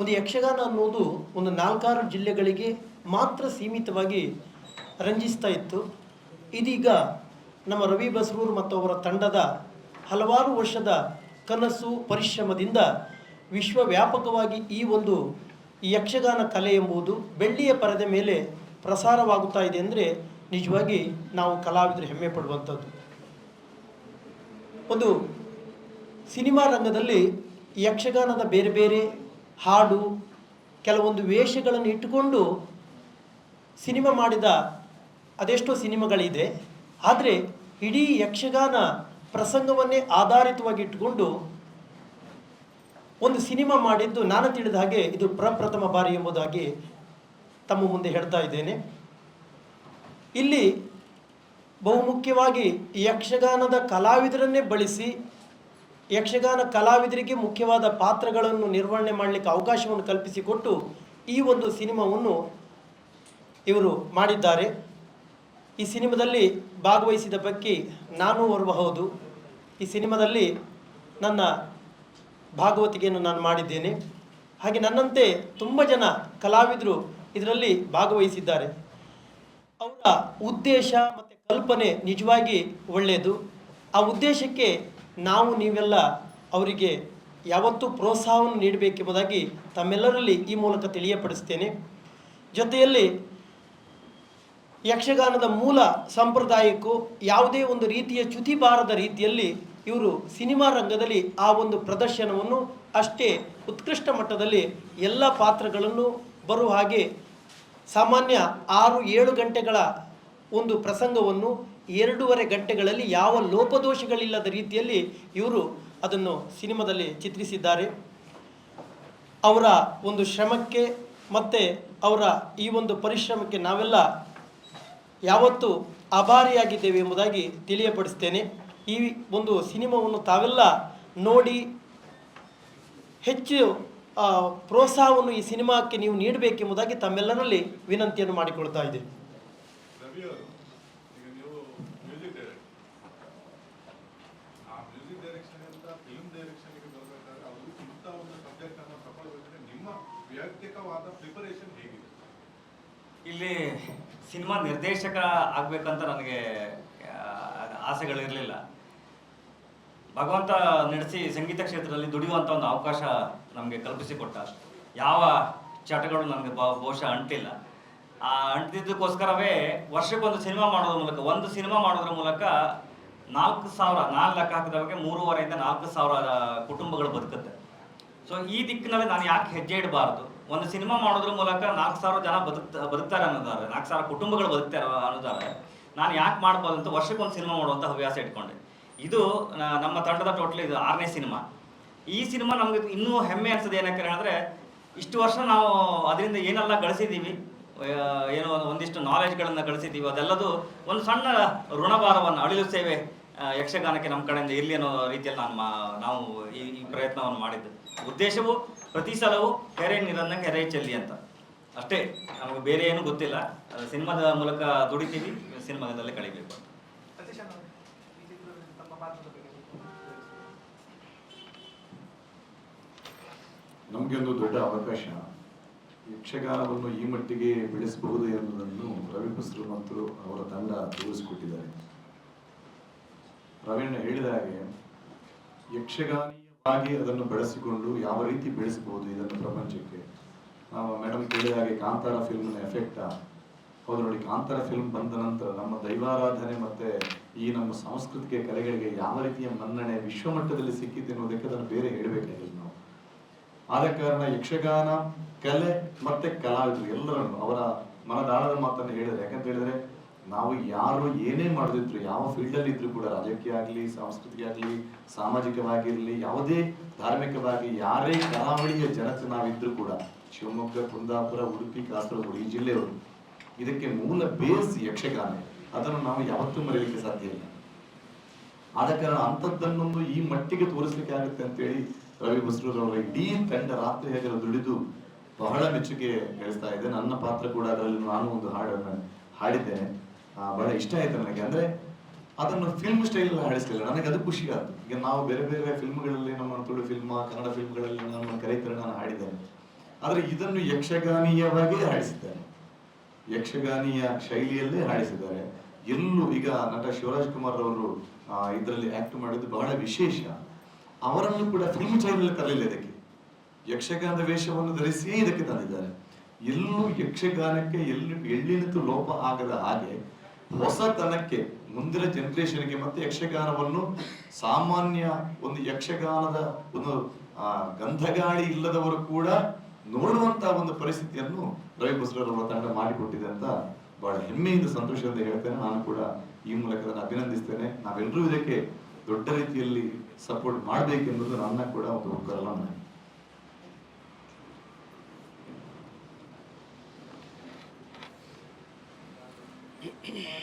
ಒಂದು ಯಕ್ಷಗಾನ ಅನ್ನೋದು ಒಂದು ನಾಲ್ಕಾರು ಜಿಲ್ಲೆಗಳಿಗೆ ಮಾತ್ರ ಸೀಮಿತವಾಗಿ ರಂಜಿಸ್ತಾ ಇತ್ತು. ಇದೀಗ ನಮ್ಮ ರವಿ ಬಸ್ರೂರು ಮತ್ತು ಅವರ ತಂಡದ ಹಲವಾರು ವರ್ಷದ ಕನಸು ಪರಿಶ್ರಮದಿಂದ ವಿಶ್ವವ್ಯಾಪಕವಾಗಿ ಈ ಒಂದು ಯಕ್ಷಗಾನ ಕಲೆ ಎಂಬುದು ಬೆಳ್ಳಿಯ ಪರದೆ ಮೇಲೆ ಪ್ರಸಾರವಾಗುತ್ತಾ ಇದೆ ಅಂದರೆ ನಿಜವಾಗಿ ನಾವು ಕಲಾವಿದರು ಹೆಮ್ಮೆ ಪಡುವಂಥದ್ದು. ಒಂದು ಸಿನಿಮಾ ರಂಗದಲ್ಲಿ ಯಕ್ಷಗಾನದ ಬೇರೆ ಬೇರೆ ಹಾಡು, ಕೆಲವೊಂದು ವೇಷಗಳನ್ನು ಇಟ್ಟುಕೊಂಡು ಸಿನಿಮಾ ಮಾಡಿದ ಅದೆಷ್ಟೋ ಸಿನಿಮಾಗಳಿದೆ. ಆದರೆ ಇಡೀ ಯಕ್ಷಗಾನ ಪ್ರಸಂಗವನ್ನೇ ಆಧಾರಿತವಾಗಿ ಇಟ್ಟುಕೊಂಡು ಒಂದು ಸಿನಿಮಾ ಮಾಡಿದ್ದು ನಾನು ತಿಳಿದ ಹಾಗೆ ಇದು ಪ್ರಪ್ರಥಮ ಬಾರಿ ಎಂಬುದಾಗಿ ತಮ್ಮ ಮುಂದೆ ಹೇಳ್ತಾ ಇದ್ದೇನೆ. ಇಲ್ಲಿ ಬಹುಮುಖ್ಯವಾಗಿ ಯಕ್ಷಗಾನದ ಕಲಾವಿದರನ್ನೇ ಬಳಸಿ ಯಕ್ಷಗಾನ ಕಲಾವಿದರಿಗೆ ಮುಖ್ಯವಾದ ಪಾತ್ರಗಳನ್ನು ನಿರ್ವಹಣೆ ಮಾಡಲಿಕ್ಕೆ ಅವಕಾಶವನ್ನು ಕಲ್ಪಿಸಿಕೊಟ್ಟು ಈ ಒಂದು ಸಿನಿಮಾವನ್ನು ಇವರು ಮಾಡಿದ್ದಾರೆ. ಈ ಸಿನಿಮಾದಲ್ಲಿ ಭಾಗವಹಿಸಿದ ಬಗ್ಗೆ ನಾನು ಹೌದು ಈ ಸಿನಿಮಾದಲ್ಲಿ ನನ್ನ ಭಾಗವತಿಕೆಯನ್ನು ನಾನು ಮಾಡಿದ್ದೇನೆ. ಹಾಗೆ ನನ್ನಂತೆ ತುಂಬ ಜನ ಕಲಾವಿದರು ಇದರಲ್ಲಿ ಭಾಗವಹಿಸಿದ್ದಾರೆ. ಅವರ ಉದ್ದೇಶ ಮತ್ತು ಕಲ್ಪನೆ ನಿಜವಾಗಿ ಒಳ್ಳೆಯದು. ಆ ಉದ್ದೇಶಕ್ಕೆ ನಾವು ನೀವೆಲ್ಲ ಅವರಿಗೆ ಯಾವತ್ತೂ ಪ್ರೋತ್ಸಾಹವನ್ನು ನೀಡಬೇಕೆಂಬುದಾಗಿ ತಮ್ಮೆಲ್ಲರಲ್ಲಿ ಈ ಮೂಲಕ ತಿಳಿಯಪಡಿಸ್ತೇನೆ. ಜೊತೆಯಲ್ಲಿ ಯಕ್ಷಗಾನದ ಮೂಲ ಸಂಪ್ರದಾಯಕ್ಕೂ ಯಾವುದೇ ಒಂದು ರೀತಿಯ ಚ್ಯುತಿ ಬಾರದ ರೀತಿಯಲ್ಲಿ ಇವರು ಸಿನಿಮಾ ರಂಗದಲ್ಲಿ ಆ ಒಂದು ಪ್ರದರ್ಶನವನ್ನು ಅಷ್ಟೇ ಉತ್ಕೃಷ್ಟ ಮಟ್ಟದಲ್ಲಿ ಎಲ್ಲ ಪಾತ್ರಗಳನ್ನು ಬರುವ ಹಾಗೆ ಸಾಮಾನ್ಯ ಆರು ಏಳು ಗಂಟೆಗಳ ಒಂದು ಪ್ರಸಂಗವನ್ನು ಎರಡೂವರೆ ಗಂಟೆಗಳಲ್ಲಿ ಯಾವ ಲೋಪದೋಷಗಳಿಲ್ಲದ ರೀತಿಯಲ್ಲಿ ಇವರು ಅದನ್ನು ಸಿನಿಮಾದಲ್ಲಿ ಚಿತ್ರಿಸಿದ್ದಾರೆ. ಅವರ ಒಂದು ಶ್ರಮಕ್ಕೆ ಮತ್ತು ಅವರ ಈ ಒಂದು ಪರಿಶ್ರಮಕ್ಕೆ ನಾವೆಲ್ಲ ಯಾವತ್ತೂ ಆಭಾರಿಯಾಗಿದ್ದೇವೆ ಎಂಬುದಾಗಿ ತಿಳಿಯಪಡಿಸ್ತೇನೆ ಈ ಒಂದು ಸಿನಿಮಾವನ್ನು ತಾವೆಲ್ಲ ನೋಡಿ ಹೆಚ್ಚು ಪ್ರೋತ್ಸಾಹವನ್ನು ಈ ಸಿನಿಮಾಕ್ಕೆ ನೀವು ನೀಡಬೇಕೆಂಬುದಾಗಿ ತಮ್ಮೆಲ್ಲರಲ್ಲಿ ವಿನಂತಿಯನ್ನು ಮಾಡಿಕೊಳ್ತಾ ಇದೆ ರವಿ ಅವರು ಈಗ ನೀವು ಮ್ಯೂಸಿಕ್ ಡೈರೆಕ್ಟರ್ ಆ ಮ್ಯೂಸಿಕ್ ಡೈರೆಕ್ಷನ್ ಅಂತ ಫಿಲ್ಮ್ ಡೈರೆಕ್ಷನ್ಗೆ ಬರಬೇಕಾದ್ರೆ ಅವರು ಇಂಥ ಒಂದು ಸಬ್ಜೆಕ್ಟ್ ಅನ್ನು ತಗೊಳ್ಬೇಕಾದ್ರೆ ನಿಮ್ಮ ವೈಯಕ್ತಿಕವಾದ ಪ್ರಿಪರೇಷನ್ ಹೇಗಿದೆ? ಇಲ್ಲಿ ಸಿನಿಮಾ ನಿರ್ದೇಶಕ ಆಗಬೇಕಂತ ನನಗೆ ಆಸೆಗಳಿರಲಿಲ್ಲ. ಭಗವಂತ ನಡೆಸಿ ಸಂಗೀತ ಕ್ಷೇತ್ರದಲ್ಲಿ ದುಡಿಯುವಂಥ ಒಂದು ಅವಕಾಶ ನಮಗೆ ಕಲ್ಪಿಸಿಕೊಟ್ಟ. ಯಾವ ಚಟಗಳು ನನಗೆ ಬಹುಶಃ ಅಂಟಿಲ್ಲ. ಆ ಅಂಟಿದ್ದಕ್ಕೋಸ್ಕರವೇ ವರ್ಷಕ್ಕೊಂದು ಸಿನಿಮಾ ಮಾಡೋದ್ರ ಮೂಲಕ, ಒಂದು ಸಿನಿಮಾ ಮಾಡೋದ್ರ ಮೂಲಕ ನಾಲ್ಕು ಸಾವಿರ, ನಾಲ್ಕು ಲೆಕ್ಕ ಹಾಕಿದವಾಗ ಮೂರುವರೆಯಿಂದ ನಾಲ್ಕು ಸಾವಿರ ಕುಟುಂಬಗಳು ಬದುಕುತ್ತೆ. ಸೊ ಈ ದಿಕ್ಕಿನಲ್ಲಿ ನಾನು ಯಾಕೆ ಹೆಜ್ಜೆ ಇಡಬಾರ್ದು? ಒಂದು ಸಿನಿಮಾ ಮಾಡೋದ್ರ ಮೂಲಕ ನಾಲ್ಕು ಸಾವಿರ ಜನ ಬದುಕ್ ಬದುಕ್ತಾರೆ ಅನ್ನೋದಾರೆ ನಾಲ್ಕು ಸಾವಿರ ಕುಟುಂಬಗಳು ಬದುಕ್ತಾರೆ ಅನ್ನೋದಾರೆ ನಾನು ಯಾಕೆ ಮಾಡ್ಬೋದು ಅಂತ ವರ್ಷಕ್ಕೊಂದು ಸಿನಿಮಾ ಮಾಡುವಂಥ ಹವ್ಯಾಸ ಇಟ್ಕೊಂಡೆ. ಇದು ನಮ್ಮ ತಂಡದ ಟೋಟಲ್ ಇದು ಆರನೇ ಸಿನಿಮಾ. ಈ ಸಿನಿಮಾ ನಮಗೆ ಇನ್ನೂ ಹೆಮ್ಮೆ ಅನ್ಸೋದು ಏನಕ್ಕೆ ಹೇಳಿದ್ರೆ, ಇಷ್ಟು ವರ್ಷ ನಾವು ಅದರಿಂದ ಏನೆಲ್ಲ ಗಳಿಸಿದ್ದೀವಿ ಏನೋ ಒಂದು- ಒಂದಿಷ್ಟು ನಾಲೆಜ್ಗಳನ್ನು ಗಳಿಸಿದ್ದೀವಿ ಅದೆಲ್ಲದು ಒಂದು ಸಣ್ಣ ಋಣಭಾರವನ್ನು, ಅಳಿಲು ಸೇವೆ ಯಕ್ಷಗಾನಕ್ಕೆ ನಮ್ಮ ಕಡೆಯಿಂದ ಇರಲಿ ಅನ್ನೋ ರೀತಿಯಲ್ಲಿ ನಾನು ನಾವು ಈ ಪ್ರಯತ್ನವನ್ನು ಮಾಡಿದ್ದು. ಉದ್ದೇಶವು ಪ್ರತಿ ಸಲವೂ ಕೆರೆ ನೀರನ್ನ ಕೆರೆ ಚೆಲ್ಲಿ ಅಂತ. ಅಷ್ಟೇ ನಮಗೆ ಬೇರೆ ಏನು ಗೊತ್ತಿಲ್ಲ. ಅದು ಸಿನಿಮಾದ ಮೂಲಕ ದುಡಿತೀವಿ ಸಿನಿಮಾದಲ್ಲೇ ಕಳಿಬೇಕು ನಮಗೆ ಒಂದು ದೊಡ್ಡ ಅವಕಾಶ. ಯಕ್ಷಗಾನವನ್ನು ಈ ಮಟ್ಟಿಗೆ ಬೆಳೆಸಬಹುದು ಎನ್ನುವುದನ್ನು ರವಿ ಬಸ್ರು ಮತ್ತು ಅವರ ತಂಡ ತೋರಿಸಿಕೊಟ್ಟಿದ್ದಾರೆ. ರವೀಣ ಹೇಳಿದ ಹಾಗೆ ಯಕ್ಷಗಾನೀಯವಾಗಿ ಅದನ್ನು ಬೆಳೆಸಿಕೊಂಡು ಯಾವ ರೀತಿ ಬೆಳೆಸಬಹುದು ಇದನ್ನು ಪ್ರಪಂಚಕ್ಕೆ? ಮೇಡಮ್ ಕೇಳಿದ ಹಾಗೆ ಕಾಂತಾರ ಫಿಲ್ಮ್ನ ಎಫೆಕ್ಟ್ ಹೌದು ನೋಡಿ, ಕಾಂತಾರ ಫಿಲ್ಮ್ ಬಂದ ನಂತರ ನಮ್ಮ ದೈವಾರಾಧನೆ ಮತ್ತೆ ಈ ನಮ್ಮ ಸಾಂಸ್ಕೃತಿಕ ಕಲೆಗಳಿಗೆ ಯಾವ ರೀತಿಯ ಮನ್ನಣೆ ವಿಶ್ವಮಟ್ಟದಲ್ಲಿ ಸಿಕ್ಕಿದೆ ಅನ್ನೋದಕ್ಕೆ ಅದನ್ನು ಬೇರೆ ಹೇಳಬೇಕಾಗಿಲ್ಲ ನಾವು. ಆದ ಕಾರಣ ಯಕ್ಷಗಾನ, ಕಲೆ ಮತ್ತೆ ಕಲಾವಿದರು ಎಲ್ಲರನ್ನು ಅವರ ಮನದಾಳದ ಮಾತನ್ನು ಹೇಳಿದ್ರೆ, ಯಾಕಂತ ಹೇಳಿದ್ರೆ ನಾವು ಯಾರು ಏನೇ ಮಾಡಿದ್ರು ಯಾವ ಫೀಲ್ಡಲ್ಲಿ ಇದ್ರು ಕೂಡ ರಾಜಕೀಯ ಆಗಲಿ, ಸಾಂಸ್ಕೃತಿಕ ಆಗಲಿ, ಸಾಮಾಜಿಕವಾಗಿರಲಿ, ಯಾವುದೇ ಧಾರ್ಮಿಕವಾಗಿ, ಯಾರೇ ಕರಾವಳಿಯ ಜನತೆ ನಾವಿದ್ರು ಕೂಡ, ಶಿವಮೊಗ್ಗ, ಕುಂದಾಪುರ, ಉಡುಪಿ, ಕಾಸರಗೋಡು ಈ ಜಿಲ್ಲೆಯವರು ಇದಕ್ಕೆ ಮೂಲ ಬೇಸ್ ಯಕ್ಷಗಾನ. ಅದನ್ನು ನಾವು ಯಾವತ್ತೂ ಮರೆಯಲಿಕ್ಕೆ ಸಾಧ್ಯ ಇಲ್ಲ. ಆದ ಕಾರಣ ಅಂಥದ್ದನ್ನೊಂದು ಈ ಮಟ್ಟಿಗೆ ತೋರಿಸ್ಲಿಕ್ಕೆ ಆಗುತ್ತೆ ಅಂತೇಳಿ ರವಿ ಬಸ್ರೂರವರ ಇಡೀ ತಂಡ ರಾತ್ರಿ ಹೇಗೆ ದುಡಿದು ಬಹಳ ಮೆಚ್ಚುಗೆ ಗಳಿಸ್ತಾ ಇದೆ. ನನ್ನ ಪಾತ್ರ ಕೂಡ ಅದರಲ್ಲಿ ನಾನು ಒಂದು ಹಾಡನ್ನು ಹಾಡಿದ್ದೇನೆ. ಬಹಳ ಇಷ್ಟ ಆಯ್ತು ನನಗೆ. ಅಂದ್ರೆ ಅದನ್ನು ಫಿಲ್ಮ್ ಸ್ಟೈಲ್ ಹಾಡಿಸ್ಲಿಲ್ಲ. ನನಗೆ ಅದು ಖುಷಿ ಆಯ್ತು. ಈಗ ನಾವು ಬೇರೆ ಬೇರೆ ಫಿಲ್ಮ್ಗಳಲ್ಲಿ ನಮ್ಮ ತುಳು ಫಿಲ್ಮ್ ಕನ್ನಡ ಫಿಲ್ಮ್ಗಳಲ್ಲಿ ನಮ್ಮ ಕರೆತರೆ ನಾನು ಹಾಡಿದ್ದೇನೆ. ಆದ್ರೆ ಇದನ್ನು ಯಕ್ಷಗಾನೀಯವಾಗಿ ಹಾಡಿಸಿದ್ದಾರೆ. ಯಕ್ಷಗಾನೀಯ ಶೈಲಿಯಲ್ಲೇ ಹಾಡಿಸಿದ್ದಾರೆ. ಎಲ್ಲೂ ಈಗ ನಟ ಶಿವರಾಜ್ ಕುಮಾರ್ ಅವರು ಇದರಲ್ಲಿ ಆಕ್ಟ್ ಮಾಡಿದ್ದು ಬಹಳ ವಿಶೇಷ. ಅವರನ್ನು ಕೂಡ ಫಿಲ್ಮ್ ಚೈನಲ್ಲಿ ತರಲಿಲ್ಲ ಇದಕ್ಕೆ. ಯಕ್ಷಗಾನದ ವೇಷವನ್ನು ಧರಿಸಿಯೇ ಇದಕ್ಕೆ ತಂದಿದ್ದಾರೆ. ಎಲ್ಲೂ ಯಕ್ಷಗಾನಕ್ಕೆ ಎಲ್ಲಿ ಎಳ್ಳಿನತು ಲೋಪ ಆಗದ ಹಾಗೆ ಹೊಸತನಕ್ಕೆ ಮುಂದಿನ ಜನರೇಷನ್ಗೆ ಮತ್ತೆ ಯಕ್ಷಗಾನವನ್ನು ಸಾಮಾನ್ಯ ಒಂದು ಯಕ್ಷಗಾನದ ಒಂದು ಆ, ಗಂಧಗಾಳಿ ಇಲ್ಲದವರು ಕೂಡ ನೋಡುವಂತಹ ಒಂದು ಪರಿಸ್ಥಿತಿಯನ್ನು ರವಿ ಬಸ್ರವರ ತಂಡ ಮಾಡಿಕೊಟ್ಟಿದೆ ಅಂತ ಬಹಳ ಹೆಮ್ಮೆಯಿಂದ ಸಂತೋಷದಿಂದ ಹೇಳ್ತೇನೆ. ನಾನು ಕೂಡ ಈ ಮೂಲಕ ಅದನ್ನು ಅಭಿನಂದಿಸ್ತೇನೆ. ನಾವೆಲ್ಲರೂ ಇದಕ್ಕೆ ದೊಡ್ಡ ರೀತಿಯಲ್ಲಿ ಸಪೋರ್ಟ್ ಮಾಡಬೇಕೆನ್ನುವುದು ನನ್ನ ಕೂಡ ಒಂದು ಹುಕ್ಕರಲ್ಲ ಮನೆ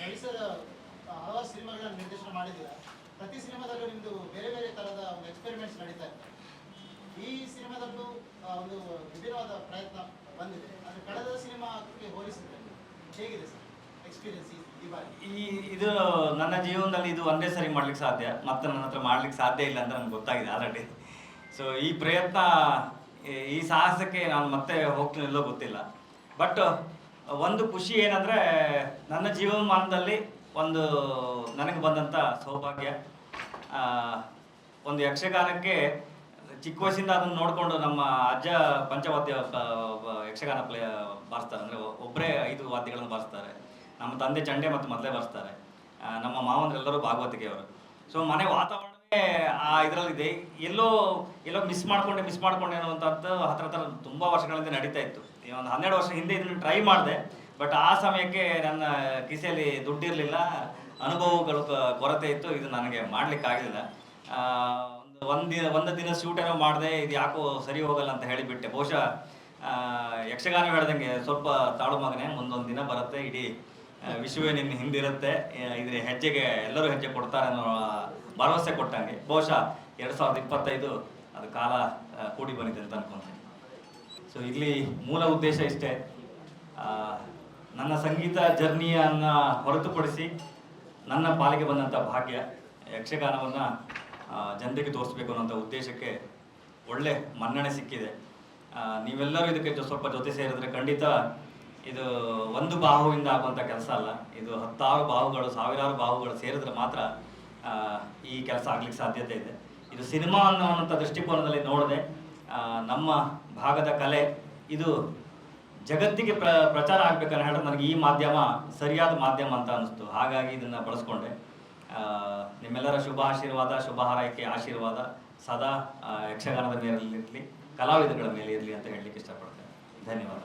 ರವಿ ಸರ್ ಹಲವಾರು ಸಿನಿಮಾಗಳನ್ನ ನಿರ್ದೇಶನ ಮಾಡಿದ್ದೀರಾ? ಪ್ರತಿ ಸಿನಿಮಾದಲ್ಲೂ ನಿಮ್ದು ಬೇರೆ ಬೇರೆ ತರಹದ ಒಂದು ಎಕ್ಸ್ಪೆರಿಮೆಂಟ್ಸ್ ನಡೀತಾ ಇದೆ ಈ ಸಿನಿಮಾದಲ್ಲೂ ಒಂದು ವಿಭಿನ್ನವಾದ ಪ್ರಯತ್ನ ಬಂದಿದೆ. ಆದರೆ ಕಳೆದ ಸಿನಿಮಾಕ್ಕೆ ಹೋಲಿಸಿದ್ರೆ ಹೇಗಿದೆ ಸರ್ ಈ ಇದು ನನ್ನ ಜೀವನದಲ್ಲಿ ಇದು ಒಂದೇ ಸರಿ ಮಾಡ್ಲಿಕ್ಕೆ ಸಾಧ್ಯ. ಮತ್ತೆ ನನ್ನ ಹತ್ರ ಮಾಡ್ಲಿಕ್ಕೆ ಸಾಧ್ಯ ಇಲ್ಲ ಅಂತ ನನಗೆ ಗೊತ್ತಾಗಿದೆ ಆಲ್ರೆಡಿ ಸೊ ಈ ಪ್ರಯತ್ನ, ಈ- ಈ ಸಾಹಸಕ್ಕೆ ನಾನು ಮತ್ತೆ ಹೋಗ್ತೀನಿಲ್ಲೋ ಗೊತ್ತಿಲ್ಲ. ಬಟ್ ಒಂದು ಖುಷಿ ಏನಂದ್ರೆ ನನ್ನ ಜೀವಮಾನದಲ್ಲಿ ಒಂದು ನನಗೆ ಬಂದಂಥ ಸೌಭಾಗ್ಯ. ಒಂದು ಯಕ್ಷಗಾನಕ್ಕೆ ಚಿಕ್ಕ ವಯಸ್ಸಿಂದ ಅದನ್ನು ನೋಡಿಕೊಂಡು ನಮ್ಮ ಅಜ್ಜ ಪಂಚವಾದ್ಯ ಯಕ್ಷಗಾನ ಪ್ಲೇ, ಬಾರಿಸ್ತಾರೆ. ಅಂದರೆ ಒಬ್ಬರೇ ಐದು ವಾದ್ಯಗಳನ್ನು ಬಾರಿಸ್ತಾರೆ. ನಮ್ಮ ತಂದೆ ಚಂಡೆ ಮತ್ತು ಮೊದಲೇ ಬಾರಿಸ್ತಾರೆ. ನಮ್ಮ ಮಾವಂದ್ರೆಲ್ಲರೂ ಭಾಗವತಿಕೆಯವರು. ಸೊ ಮನೆ ವಾತಾವರಣವೇ ಆ ಇದರಲ್ಲಿದೆ. ಎಲ್ಲೋ ಎಲ್ಲೋ ಮಿಸ್ ಮಾಡ್ಕೊಂಡೆ ಮಿಸ್ ಮಾಡ್ಕೊಂಡೆ ಅನ್ನುವಂಥದ್ದು ಹತ್ರ ಹತ್ರ ತುಂಬ ವರ್ಷಗಳಿಂದ ನಡೀತಾ ಇತ್ತು. ಒಂದು ಹನ್ನೆರಡು ವರ್ಷ ಹಿಂದೆ ಇದನ್ನು ಟ್ರೈ ಮಾಡಿದೆ ಬಟ್ ಆ ಸಮಯಕ್ಕೆ ನನ್ನ ಕಿಸೆಯಲ್ಲಿ ದುಡ್ಡಿರಲಿಲ್ಲ. ಅನುಭವಗಳು ಕೊರತೆ ಇತ್ತು, ಇದು ನನಗೆ ಮಾಡ್ಲಿಕ್ಕೆ ಆಗಲಿಲ್ಲ ಒಂದು ಒಂದು ದಿನ ಒಂದು ದಿನ ಶೂಟ್ ಏನೋ ಮಾಡಿದೆ, ಇದು ಯಾಕೋ ಸರಿ ಹೋಗಲ್ಲ ಅಂತ ಹೇಳಿಬಿಟ್ಟೆ. ಬಹುಶಃ ಯಕ್ಷಗಾನ ಹೇಳ್ದಂಗೆ ಸ್ವಲ್ಪ ತಾಳು ಮಗನೇ, ಮುಂದೊಂದು ದಿನ ಬರುತ್ತೆ, ಇಡೀ ವಿಶ್ವವೇ ನಿನ್ನ ಹಿಂದಿರುತ್ತೆ. ಇದ್ರ ಹೆಜ್ಜೆಗೆ ಎಲ್ಲರೂ ಹೆಜ್ಜೆ ಕೊಡ್ತಾರೆ ಅನ್ನೋ ಭರವಸೆ ಕೊಟ್ಟಂಗೆ. ಬಹುಶಃ ಎರಡು ಸಾವಿರದ ಇಪ್ಪತ್ತೈದು, ಅದು ಕಾಲ ಕೂಡಿ ಬಂದಿದೆ ಅಂತ ಅನ್ಕೊಂತೀನಿ. ಸೊ ಇಲ್ಲಿ ಮೂಲ ಉದ್ದೇಶ ಇಷ್ಟೇ. ನನ್ನ ಸಂಗೀತ ಜರ್ನಿಯನ್ನು ಹೊರತುಪಡಿಸಿ ನನ್ನ ಪಾಲಿಗೆ ಬಂದಂಥ ಭಾಗ್ಯ, ಯಕ್ಷಗಾನವನ್ನು ಜನರಿಗೆ ತೋರಿಸ್ಬೇಕು ಅನ್ನೋಂಥ ಉದ್ದೇಶಕ್ಕೆ ಒಳ್ಳೆ ಮನ್ನಣೆ ಸಿಕ್ಕಿದೆ. ನೀವೆಲ್ಲರೂ ಇದಕ್ಕೆ ಸ್ವಲ್ಪ ಜೊತೆ ಸೇರಿದ್ರೆ ಖಂಡಿತ ಇದು ಒಂದು ಬಾಹುವಿಂದ ಆಗುವಂಥ ಕೆಲಸ ಅಲ್ಲ. ಇದು ಹತ್ತಾರು ಬಾಹುಗಳು, ಸಾವಿರಾರು ಬಾಹುಗಳು ಸೇರಿದ್ರೆ ಮಾತ್ರ ಈ ಕೆಲಸ ಆಗ್ಲಿಕ್ಕೆ ಸಾಧ್ಯತೆ ಇದೆ. ಇದು ಸಿನಿಮಾ ಅನ್ನೋ ದೃಷ್ಟಿಕೋನದಲ್ಲಿ ನೋಡದೆ ನಮ್ಮ ಭಾಗದ ಕಲೆ. ಇದು ಜಗತ್ತಿಗೆ ಪ್ರ, ಪ್ರಚಾರ ಆಗ್ಬೇಕಂತ ಹೇಳಿದ್ರೆ ನನಗೆ ಈ ಮಾಧ್ಯಮ ಸರಿಯಾದ ಮಾಧ್ಯಮ ಅಂತ ಅನಿಸ್ತು ಹಾಗಾಗಿ ಇದನ್ನು ಬಳಸ್ಕೊಂಡೆ. ನಿಮ್ಮೆಲ್ಲರ ಶುಭ ಆಶೀರ್ವಾದ, ಶುಭ ಹಾರೈಕೆ, ಆಶೀರ್ವಾದ ಸದಾ ಯಕ್ಷಗಾನದ ಮೇಲೆ ಇರಲಿ ಕಲಾವಿದಗಳ ಮೇಲೆ ಇರಲಿ ಅಂತ ಹೇಳಲಿಕ್ಕೆ ಇಷ್ಟಪಡ್ತೇನೆ. ಧನ್ಯವಾದ